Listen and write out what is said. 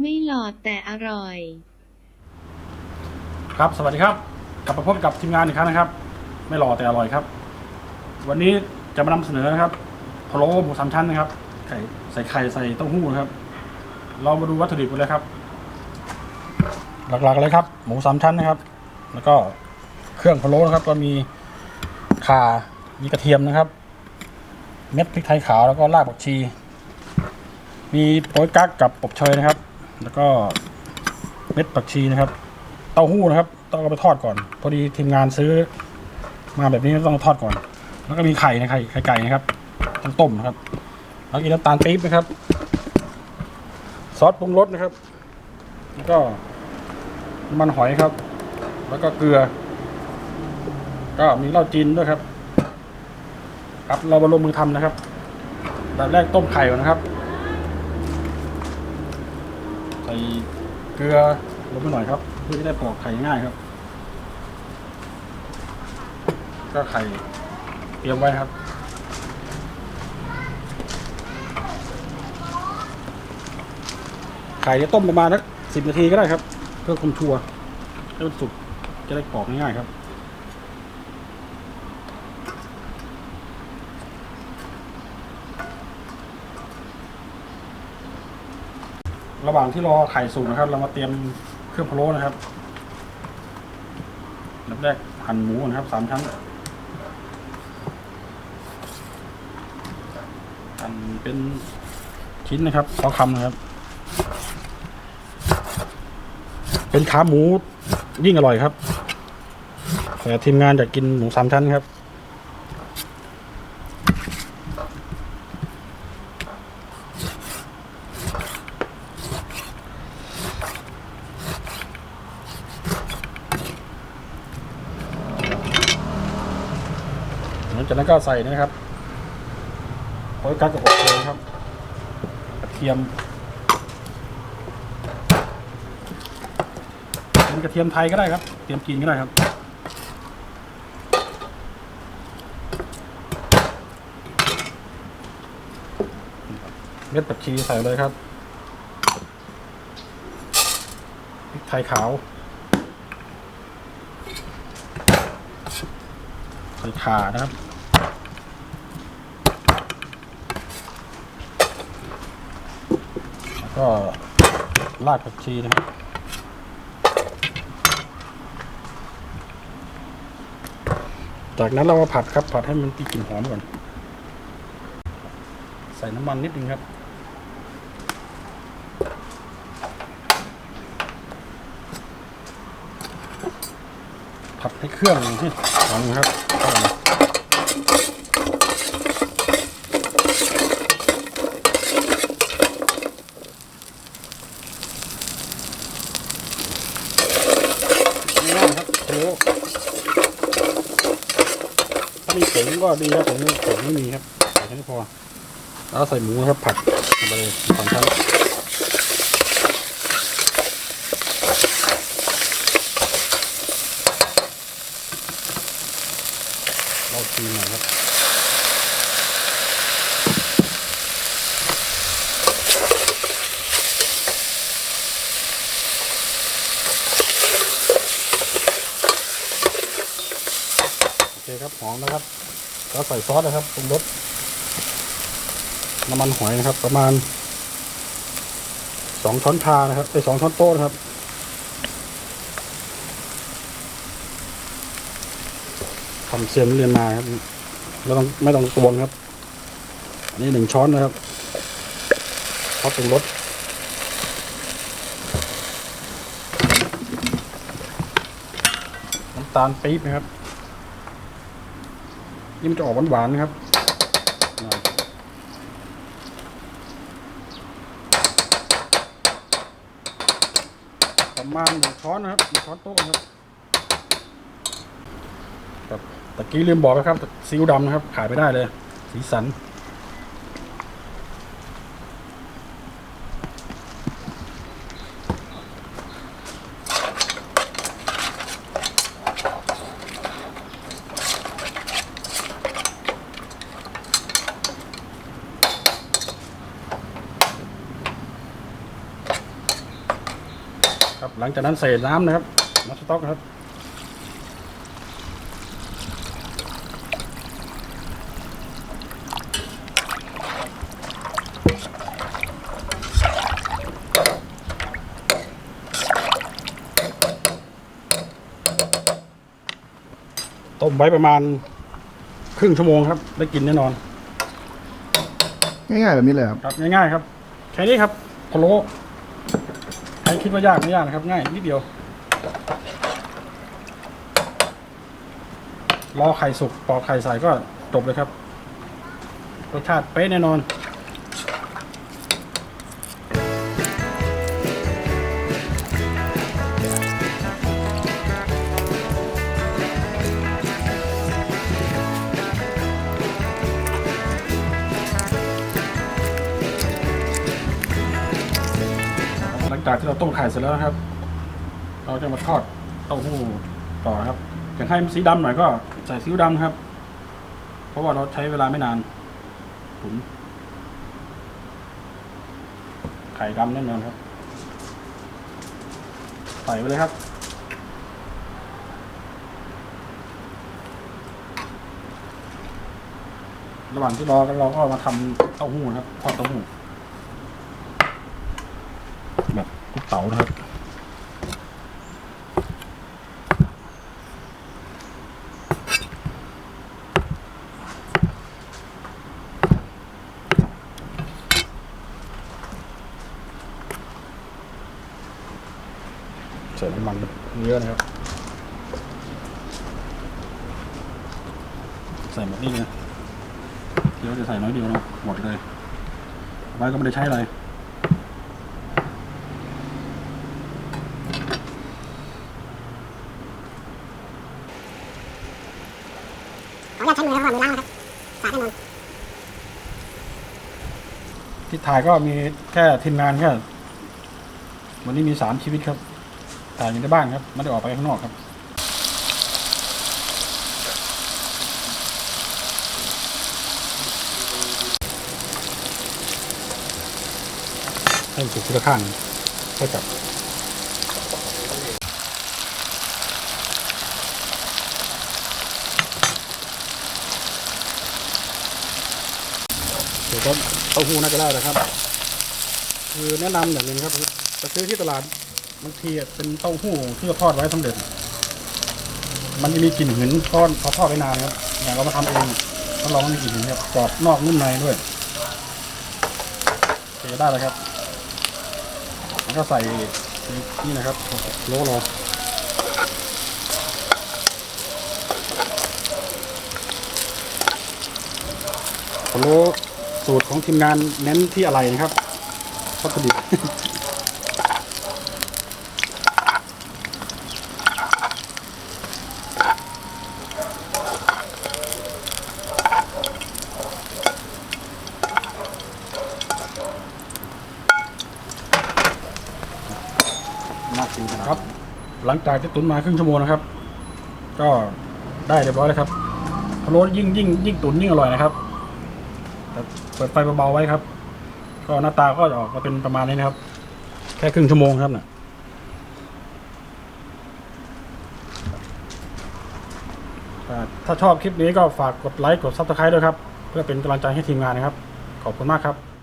ไม่หลอดแต่อร่อย ครับ สวัสดีครับ กลับมาพบกับทีมงานอีกครั้งนะครับ ไม่หล่อแต่อร่อยครับ วันนี้จะมานำเสนอนะครับพะโล้หมูสามชั้นนะครับไข่ใส่ไข่ใส่เต้าหู้นะครับ เรามาดูวัตถุดิบกันเลยครับ หลักๆเลยครับ หมูสามชั้นนะครับ แล้วก็เครื่องพะโล้นะครับ ก็มีข่ามีกระเทียมนะครับ เม็ดพริกไทยขาวแล้วก็รากผักชี มีโป๊ยกั๊กกับปบเชยนะครับ แล้วก็เม็ดผักชีนะครับ เต้าหู้นะครับ ต้องเอาไปทอดก่อน พอดีทีมงานซื้อ มาแบบนี้ต้องทอดก่อน แล้วก็มีไข่นะไข่ไข่ไก่นะครับต้องต้มนะครับ แล้วก็น้ำตาลปี๊บนะครับ ซอสปรุงรสนะครับ แล้วก็มันหอยครับ แล้วก็เกลือ ก็มีเหล้าจีนด้วยครับ ครับเรามาลงมือทำนะครับแบบแรกต้มไข่ก่อนนะครับ ใส่เกลือลงไปหน่อยครับ เพื่อจะได้ปอกไข่ง่ายครับ ก็ไข่เตรียมไว้ครับไข่จะต้มประมาณสักสิบนาทีก็ได้ครับ เพื่อความชัวร์ให้มันสุกจะได้ปอกง่ายๆครับ ระหว่างที่รอไข่สุกนะครับ เรามาเตรียมเครื่องพะโล้นะครับอับแรกหั่นหมูนนะครับสามชั้นหั่นเป็นชิ้นนะครับพอคำนะครับ เป็นขาหมูยิ่งอร่อยครับแต่ทีมงานอยากกินหมูสามชั้นครับ หลังจากนั้นก็ใส่นะครับโป๊ยกั๊กกับอบเชยครับกระเทียมเป็นกระเทียมไทยก็ได้ครับเตรียมกินก็ได้ครับเม็ดผักชีใส่เลยครับพริกไทยขาวใส่ข่านะครับ แล้ว ก็รากผักชีนะครับจากนั้นเรามาผัดครับ ผัดให้มันมีกลิ่นหอมก่อน ใส่น้ำมันนิดนึงครับ ผัดให้เครื่องที่หอมครับเข้ากันง่ายครับโอ้ถ้ามีผ งก็ดีครับผมผงไม่มีครับใส่แค่นี้พอ แล้วใส่หมูครับผัดไปเลยสองชั้นเราทีหน่อยครับโอเคครับหอมนะครับ แล้วใส่ซอสนะครับปรุงรสน้ำมันหอยนะครับ ประมาณสองช้อนชานะครับไอสองช้อนโต๊ะนะครับทำเซียนเรียนมาครับไม่ต้องไม่ต้องตวงครับ อันนี้หนึ่งช้อนนะครับพอปรุงรสน้ำตาลปี๊บนะครับ นี่มันจะออกหวานๆครับประมาณหนึ่งช้อนนะครับหนึ่งช้อนโต๊ะครับครับตะกี้ลืมบอกนะครับซีอิ๊วดำนะครับขายไม่ได้เลย สีสัน ลังจากนั้นใส่น้ำนะครับน้ำสต๊อกนะครับต้มไว้ประมาณครึ่งชั่วโมงครับ ได้กินแน่นอน ง่ายๆแบบนี้เลยครับ ครับง่ายๆครับ แค่นี้ครับพะโล้ ใครคิดว่ายากไม่ยากนะครับ ง่ายนิดเดียว รอไข่สุกปอกไข่ใส่ก็จบเลยครับรสชาติเป๊ะแน่นอน จากที่เราต้มไข่เสร็จแล้วนะครับ เราจะมาทอดเต้าหู้ต่อนะครับอยากให้มันสีดำหน่อยก็ใส่ซีอิ๊วดำครับ เพราะว่าเราใช้เวลาไม่นานตุ๋นไข่ดำแน่นอนครับ ใส่ไปเลยครับระหว่างที่รอกันเราก็มาทำเต้าหู้นะครับทอดเต้าหู้ แบบลูกเต๋านะครับใส่น้ำมันเยอะนะครับ ใส่หมดนี่เลยเดี๋ยวจะใส่น้อยเดียวเนะหมดเลยไว้ก็ไม่ได้ใช้อะไอนุญาตใช้มือนะครับเพราะว่ามือล้างนะครับสะอาดแน่นอนที่ถ่ายก็มีแค่ทีมงานแค่วันนี้มีสามชีวิตครับถ่ายอยู่ในบ้านครับไม่ได้ออกไปข้างนอกครับให้สุกทีละข้างก็จับ ยวก็เต้าหู้น่าจะได้แล้วครับ คือแนะนำอย่างนึงครับคือไปซื้อที่ตลาดบางทีเป็นเต้าหู้ที่ทอดไว้สำเร็จ มันจะมีกลิ่นหืนตอนพอทอดไว้นานครับอย่างเรามาทำเองต้องลองมีกลิ่นหืนครับกรอบนอกนุ่มในด้วยโอเคได้แล้วครับแล้วก็ใส่นี่นะครับโลโลโล สูตรของทีมงานเน้นที่อะไรนะครับวัตถุดิบน่ากินครับ หลังจากที่ตุ๋นมาครึ่งชั่วโมงนะครับ ก็ได้เรียบร้อยแล้วครับพะโล้ยิ่งยิ่งยิ่งตุ๋นยิ่งอร่อยนะครับ เปิดไฟเบาๆไว้ครับ ก็หน้าตาก็จะออกมาเป็นประมาณนี้นะครับ แค่ครึ่งชั่วโมงครับน่ะอ่าถ้าชอบคลิปนี้ก็ฝากกดไลค์กดซับสไครต์ด้วยครับ เพื่อเป็นกำลังใจให้ทีมงานนะครับ ขอบคุณมากครับ